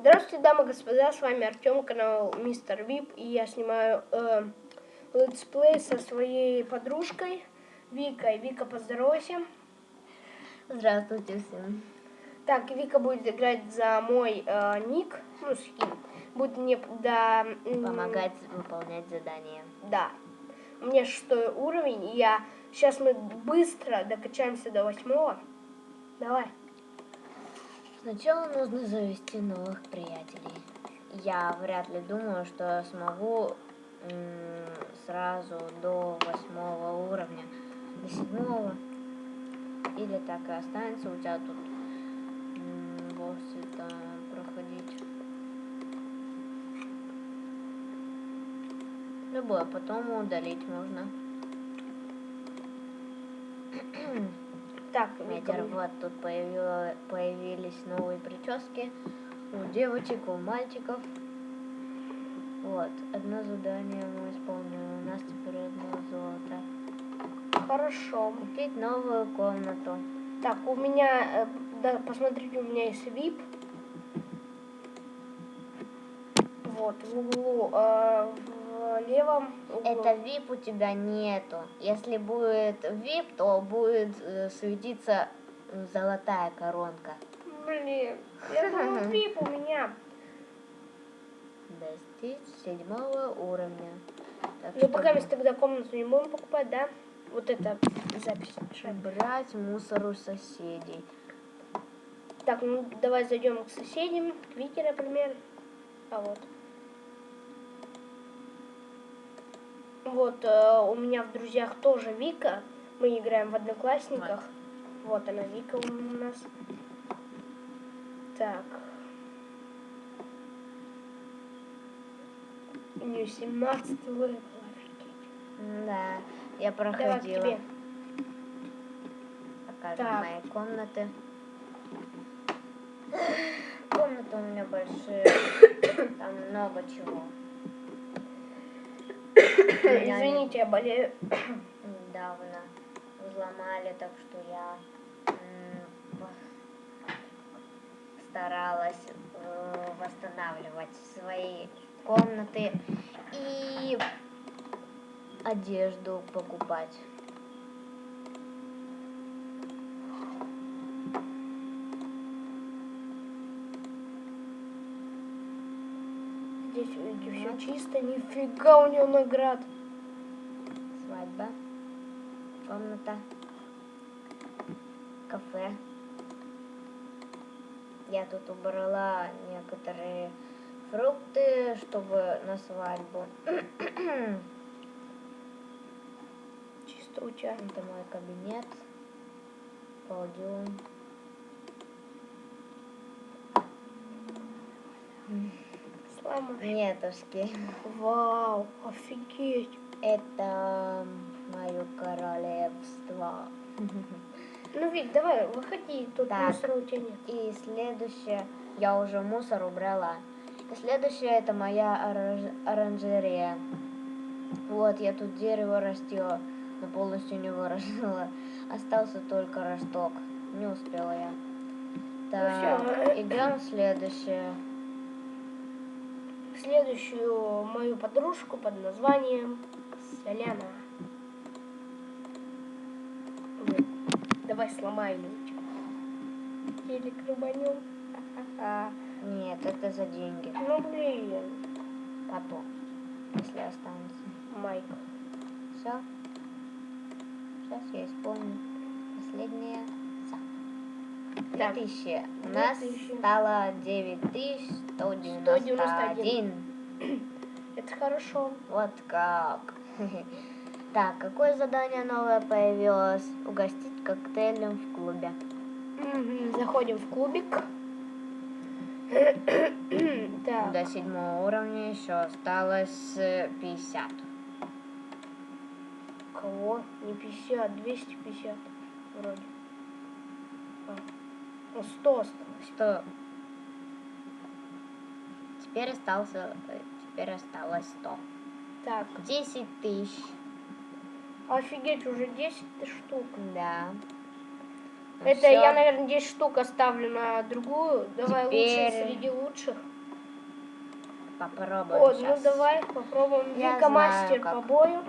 Здравствуйте, дамы и господа, с вами Артем, канал Мистер Вип, и я снимаю э, летсплей со своей подружкой Викой. Вика, поздоровайся. Здравствуйте всем. Так, Вика будет играть за мой э, ник, ну, скин. Будет мне, да... Помогать выполнять задания. Да. У меня шестой уровень, и я... Сейчас мы быстро докачаемся до восьмого. Давай. Сначала нужно завести новых приятелей. Я вряд ли думаю, что смогу сразу до восьмого уровня, до седьмого. Или так и останется у тебя тут м, боссы-то проходить. Любое, потом удалить можно. Так, Ветер, вот тут появились новые прически у девочек, у мальчиков. Вот, одно задание мы исполнили, у нас теперь одно золото. хорошо. Купить новую комнату. Так, у меня, э, да, посмотрите, у меня есть VIP. Вот, в углу, э, в левом углу. Это VIP у тебя нету. Если будет VIP, то будет э, светиться золотая коронка. Блин, я думаю, VIP у меня. Достичь седьмого уровня. Так Ну, пока мы тогда комнату не будем покупать, да? Вот это запись. Брать мусор у соседей. Так, ну давай зайдем к соседям, к Вике, например. А вот. Вот, э, у меня в друзьях тоже Вика. Мы играем в одноклассниках. Вот она, Вика у нас. Так. У нее 17 левел, офигеть. Да, я Давай проходила. тебе. Покажем Так. мои комнаты. Комнаты у меня большие. Там много чего. Они Извините, я болею. Недавно взломали, так что я старалась э, восстанавливать свои комнаты и одежду покупать. Здесь все чисто, нифига у нее наград. Комната. Кафе. Я тут убрала некоторые фрукты, чтобы на свадьбу. Чисто у тебя. Это мой кабинет. Подиум. Слава. Нетушки. Вау, офигеть. Это мое королевство. Ну, Вик, давай, выходи, тут Так. мусора у тебя нет. И следующее, я уже мусор убрала. И следующее это моя оранж- оранжерея. Вот, я тут дерево растила, но полностью не выражила. Остался только росток. Не успела я. Так, всё. идем в следующее. Следующую мою подружку под названием Соляна. Вот. Давай сломаем ее. Или рубанем. Ха-ха-ха. Нет, это за деньги. Ну, блин. Потом, если останется. Майк. Все. Сейчас я исполню последнее. Так. 2000. У нас 2000. стало 9191. Это хорошо. Вот как. Так, какое задание новое появилось? Угостить коктейлем в клубе. Заходим в клубик. так. До седьмого уровня еще осталось э, 50. Кого? Не 50, 250 вроде. А, ну, 100 осталось. Что? Теперь остался, э, теперь осталось 100. Так, 10 тысяч. Офигеть, уже 10 штук. Да. Это Всё. я, наверное, 10 штук оставлю на другую. Давай лучше Теперь- среди лучших. Попробуем О, щас. ну давай попробуем. Я Вика мастер как. по бою.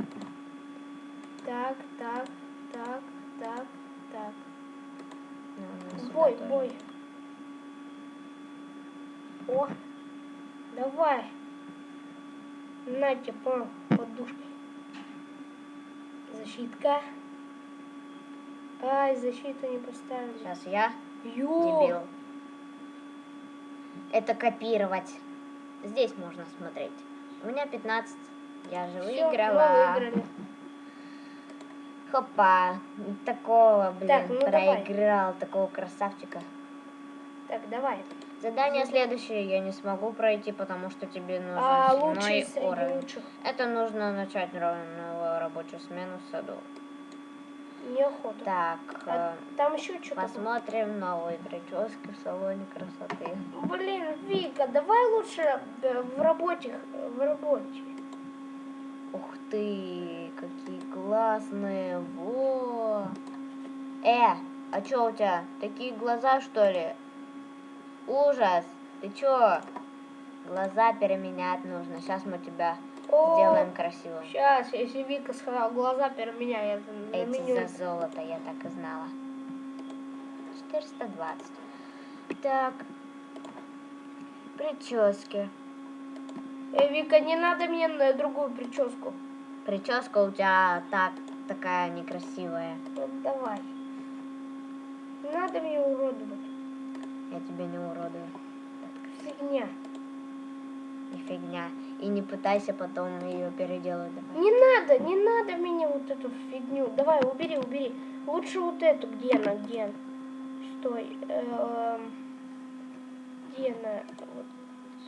Так, так, так, так, так. Ну, ну, Бой, тоже. бой. О, давай. Нате по подушке. Защитка. Ай, защиту не поставили. Сейчас я, Ё, дебил. Это копировать. Здесь можно смотреть. У меня 15. Я же всё, выиграла. выиграли. Хопа. Такого, блин, Так, ну давай. проиграл. Такого красавчика. Так, давай. Задание следующее я не смогу пройти, потому что тебе нужен А среди уровень. лучших. Это нужно начать новую рабочую смену в саду. Неохота. Так, А э, там еще что-то. посмотрим новые прически в салоне красоты. Блин, Вика, давай лучше э, в работе, в работе. Ух ты, какие классные, во! Э, а чё у тебя, такие глаза, что ли? Ужас, ты чё? Глаза переменять нужно, сейчас мы тебя О, сделаем красивым. Сейчас, если Вика сказала, глаза на Эти меню. за золото, я так и знала. 420. Так, прически. Э, Вика, не надо мне на другую прическу. Прическа у тебя так, такая некрасивая. Вот давай. Не надо мне уродовать. Я тебя не уродую. Фигня. И фигня. И не пытайся потом ее переделать. Давай. Не надо, не надо мне вот эту фигню. Давай, убери, убери. Лучше вот эту, где она, где она? Стой. эм, Где она? Вот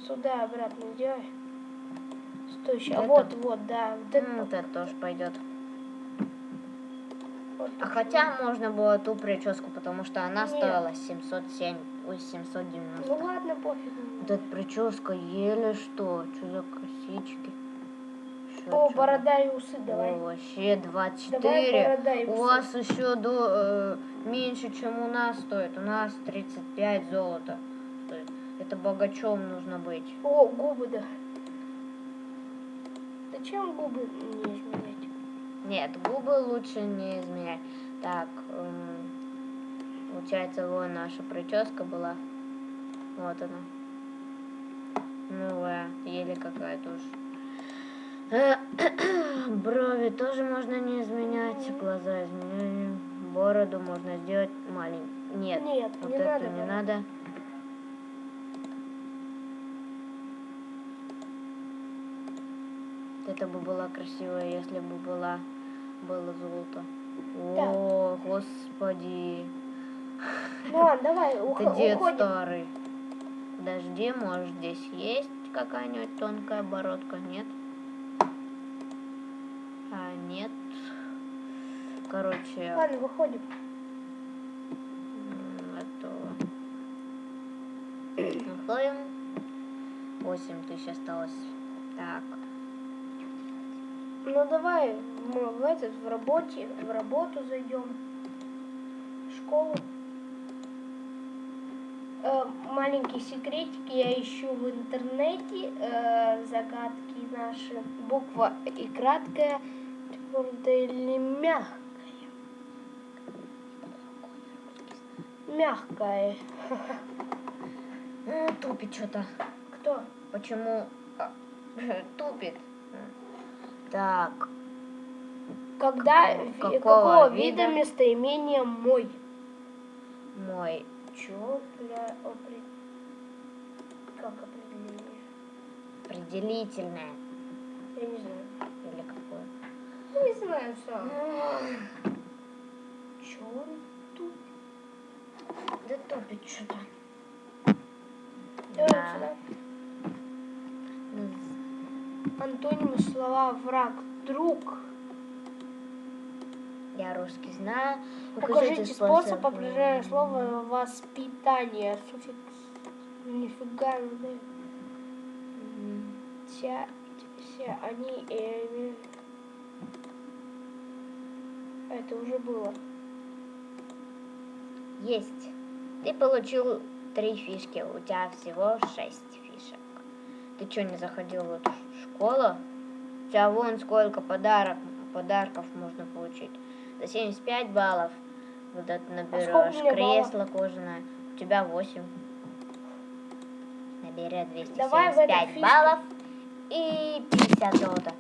сюда обратно сделай. Стой. Это? Вот, вот, да. Вот это. Вот это тоже пойдет. А хотя можно было ту прическу, потому что она Нет. стоила 707, ой, 790. Ну ладно, пофиг. Вот эта прическа еле что. Что за косички? Шо, О, чё борода и усы давай. О, вообще Давай 24. борода и У усы. вас еще до, э, меньше, чем у нас стоит. У нас 35 золота стоит. Это богачом нужно быть. О, губы, да. Зачем губы не изменять? Нет, губы лучше не изменять. Так, эм, получается, вот наша прическа была. Вот она. Новая, еле какая-то уж. Э, Брови тоже можно не изменять, глаза изменяем. Бороду можно сделать маленькой. Нет, Нет, вот не эту надо. не бороду. надо. Это бы было красиво, если бы была было золото. О, господи. Ну ладно, давай, ух- Это дед уходим. старый. Подожди, может здесь есть какая-нибудь тонкая бородка? Нет? А, нет. Короче, Ладно, выходим. это... Выходим. 8 тысяч осталось. Так. Ну давай мы в этот в работе, в работу зайдем. В школу. Э, маленький секретик я ищу в интернете э, загадки наши. Буква и краткая, твердая или мягкая. Мягкая. М, Тупит что-то. Кто? Почему а, тупит? Так, Когда, Какого- ви- какого вида вида? местоимения мой? мой Чё, бля, опре- Как определение? определительное. Я не знаю. Или какое? Ну, не знаю сам. Чё он тут? Да тупит что-то. Да. сюда. Антонимы слова враг, друг. Я русский знаю. Покажите способ определения слова воспитание. Суффикс. Нифига. М, Вся, все они... э, Это уже было. Есть. Ты получил три фишки, у тебя всего шесть фишек. Ты что, не заходил в эту школу? У тебя вон сколько подарок, подарков можно получить. За 75 баллов вот это наберешь. у меня баллов? Кресло кожаное. У тебя 8. Набери 275 Давай баллов и 50 золота.